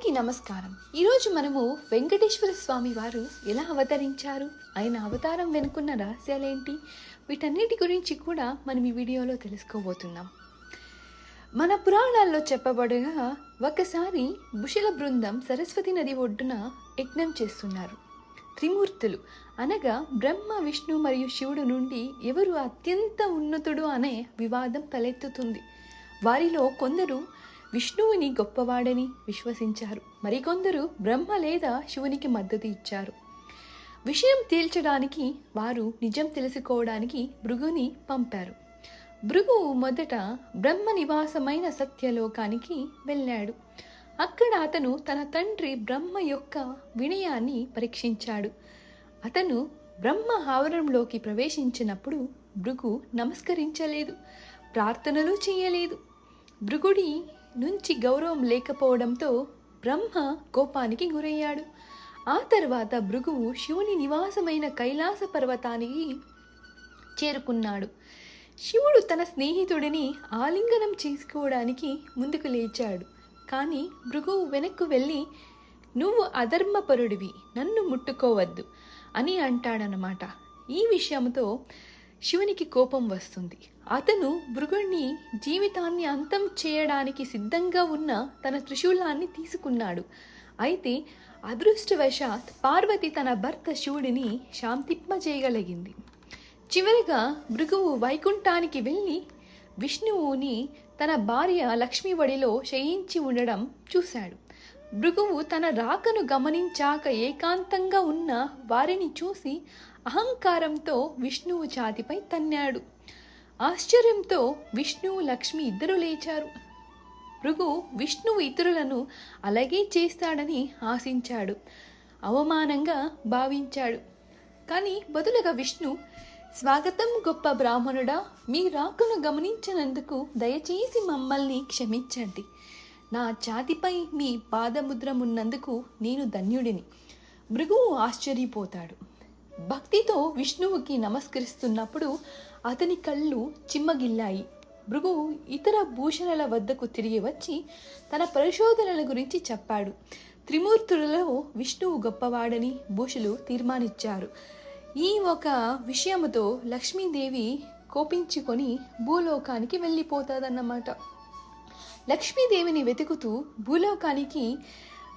అందరికీ నమస్కారం. ఈరోజు మనము వెంకటేశ్వర స్వామి వారు ఎలా అవతరించారు? ఆయన అవతారం వెనుకున్న రహస్యాలేంటి? వీటన్నిటి గురించి కూడా మనం ఈ వీడియోలో తెలుసుకోబోతున్నాం. మన పురాణాల్లో చెప్పబడగా ఒకసారి బుషల బృందం సరస్వతి నది ఒడ్డున యజ్ఞం చేస్తున్నారు. త్రిమూర్తులు అనగా బ్రహ్మ విష్ణు మరియు శివుడు నుండి ఎవరు అత్యంత ఉన్నతుడు అనే వివాదం తలెత్తుతుంది. వారిలో కొందరు విష్ణువుని గొప్పవాడని విశ్వసించారు. మరికొందరు బ్రహ్మ లేదా శివునికి మద్దతు ఇచ్చారు. విషయం తేల్చడానికి వారు నిజం తెలుసుకోవడానికి భృగుని పంపారు. భృగు మొదట బ్రహ్మ నివాసమైన సత్యలోకానికి వెళ్ళాడు. అక్కడ అతను తన తండ్రి బ్రహ్మ యొక్క వినయాన్ని పరీక్షించాడు. అతను బ్రహ్మ ఆవరణంలోకి ప్రవేశించినప్పుడు భృగు నమస్కరించలేదు ప్రార్థనలు చేయలేదు. భృగుడి నుంచి గౌరవం లేకపోవడంతో బ్రహ్మ కోపానికి గురయ్యాడు. ఆ తర్వాత భృగువు శివుని నివాసమైన కైలాస పర్వతానికి చేరుకున్నాడు. శివుడు తన స్నేహితుడిని ఆలింగనం చేసుకోవడానికి ముందుకు లేచాడు. కానీ భృగువు వెనక్కు వెళ్ళి నువ్వు అధర్మపరుడివి నన్ను ముట్టుకోవద్దు అని అంటాడనమాట ఈ విషయంతో శివునికి కోపం వస్తుంది. అతను భృగుణ్ణి జీవితాన్ని అంతం చేయడానికి సిద్ధంగా ఉన్న తన త్రిశూలాన్ని తీసుకున్నాడు. అయితే అదృష్టవశాత్ పార్వతి తన భర్త శివుడిని శాంతింపజేయగలిగింది. చివరిగా భృగువు వైకుంఠానికి వెళ్ళి విష్ణువుని తన భార్య లక్ష్మి వడిలో శయించి ఉండడం చూశాడు. భృగువు తన రాకను గమనించాక ఏకాంతంగా ఉన్న వారిని చూసి అహంకారంతో విష్ణువు ఛాతిపై తన్నాడు. ఆశ్చర్యంతో విష్ణువు లక్ష్మి ఇద్దరు లేచారు. భృగు విష్ణువు ఇతరులను అలాగే చేస్తాడని ఆశించాడు. అవమానంగా భావించాడు. కానీ బదులుగా విష్ణు స్వాగతం గొప్ప బ్రాహ్మణుడా మీ రాకును గమనించినందుకు దయచేసి మమ్మల్ని క్షమించండి. నా ఛాతిపై మీ పాదముద్ర ఉన్నందుకు నేను ధన్యుడిని. భృగువు ఆశ్చర్యపోతాడు. భక్తితో విష్ణువుకి నమస్కరిస్తున్నప్పుడు అతని కళ్ళు చిమ్మగిల్లాయి. భృగు ఇతర భూషణల వద్దకు తిరిగి వచ్చి తన పరిశోధనల గురించి చెప్పాడు. త్రిమూర్తులలో విష్ణువు గొప్పవాడని భూషులు తీర్మానించారు. ఈ ఒక విషయముతో లక్ష్మీదేవి కోపించుకొని భూలోకానికి వెళ్ళిపోతాదన్నమాట. లక్ష్మీదేవిని వెతుకుతూ భూలోకానికి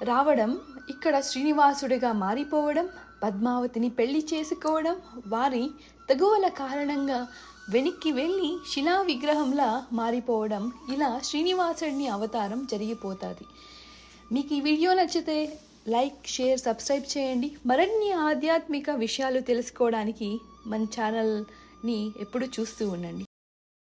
రావడం ఇక్కడ శ్రీనివాసుడిగా మారిపోవడం పద్మావతిని పెళ్ళి చేసుకోవడం వారి తగువల కారణంగా వెనక్కి వెళ్ళి శిలా విగ్రహంలా మారిపోవడం ఇలా శ్రీనివాసుడిని అవతారం జరిగిపోతుంది. మీకు ఈ వీడియో నచ్చితే లైక్ షేర్ సబ్స్క్రైబ్ చేయండి. మరిన్ని ఆధ్యాత్మిక విషయాలు తెలుసుకోవడానికి మన ఛానల్ని ఎప్పుడు చూస్తూ ఉండండి.